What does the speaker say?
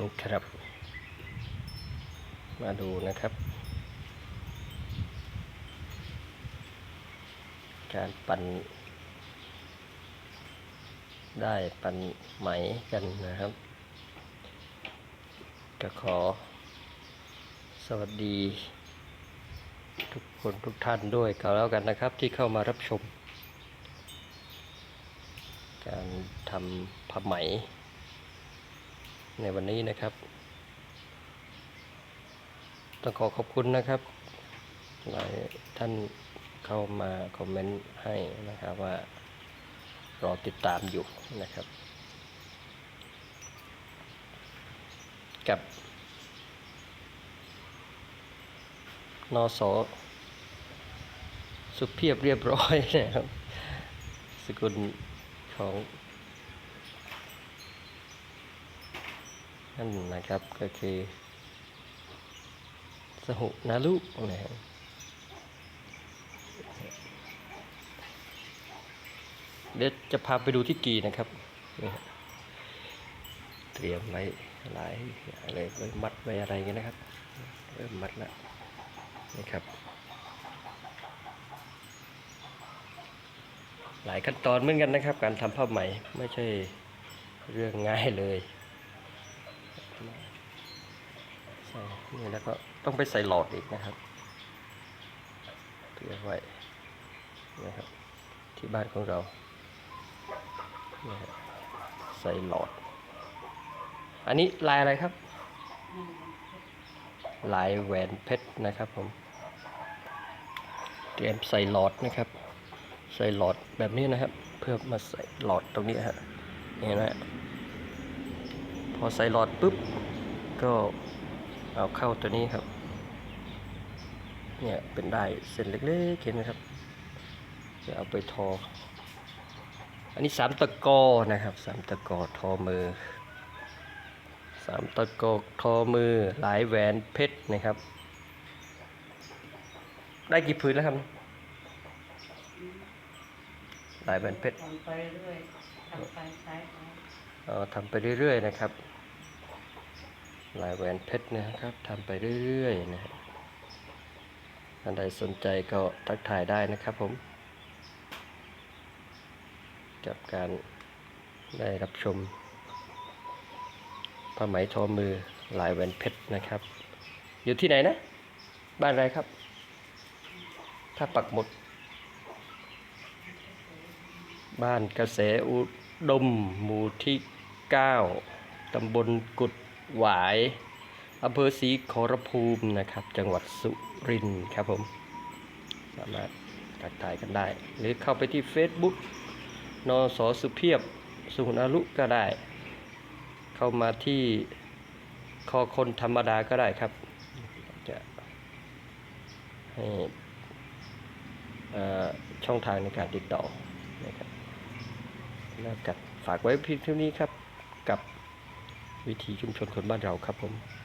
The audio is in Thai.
นี่ครับ มาดูนะครับ การปั่น ได้ปั่นไหมกันนะครับ ก็ขอ สวัสดี ทุกคนทุกท่านด้วยก็แล้วกันนะครับ ที่เข้ามารับชม การทำผ้าไหม ในวันนี้นะครับ ต้องขอขอบคุณนะครับ หลายท่านเข้ามาคอมเมนต์ให้นะครับว่ารอติดตามอยู่นะครับ กับนอสอสุเพียบเรียบร้อยนะครับ สกุลของ นั่นนะครับก็คือสหุนาลุนะครับเดี๋ยวจะพาไปดูที่กีนะครับ เตรียมไว้หลายอย่างเลยไว้มัดไว้อะไรกันนะครับ เริ่มมัดแล้วนี่ครับหลายขั้นตอนเหมือนกันนะครับ การทำผ้าไหมไม่ใช่เรื่องง่ายเลยใส่ นี่แล้วก็ต้องไปใส่หลอดอีกนะครับเพื่อไว้นะครับที่บ้านของเรา ใส่หลอด อันนี้ลายอะไรครับ ลายแหวนเพชรนะครับผม เตรียมใส่หลอดนะครับ ใส่หลอดแบบนี้นะครับ เพื่อมาใส่หลอดตรงนี้ฮะเห็นไหมฮะพอใส่หลอดปุ๊บก็ เอาเข้าตัวนี้ครับ เนี่ยเป็นได้เส้นเล็กๆเห็นไหมครับ จะเอาไปทอ อันนี้สามตะกอนะครับสามตะกอทอมือสามตะกอกทอมือหลายแหวนเพชรนะครับ ได้กี่ผืนแล้วครับหลายแหวนเพชรทำไปเรื่อยทำไปใช้ไปเอ่อทำไปเรื่อยๆนะครับห ลายแหวนเพชรนะครับทำไปเรื่อยๆนะท่านใดสนใจก็ทักทายได้นะครับผม กับการได้รับชมผ้าไหมทอมือลายแหวนเพชรนะครับ อยู่ที่ไหนนะ บ้านอะไรครับ ถ้าปักหมุด บ้านกระแสอุดมหมู่ที่ 9 ตำบลกุด หวายอำเภอศรีขอรภูมินะครับ จังหวัดสุรินทร์ครับผม สามารถทักทายกันได้ หรือเข้าไปที่ Facebook นสสุเพียบสุนารุก็ได้ เข้ามาที่คอคนธรรมดาก็ได้ครับ จะให้ช่องทางในการติดต่อนะครับแล้วกัดฝากไว้เพียงเท่านี้ครับกับ วิถีชุมชนคนบ้านเราครับผม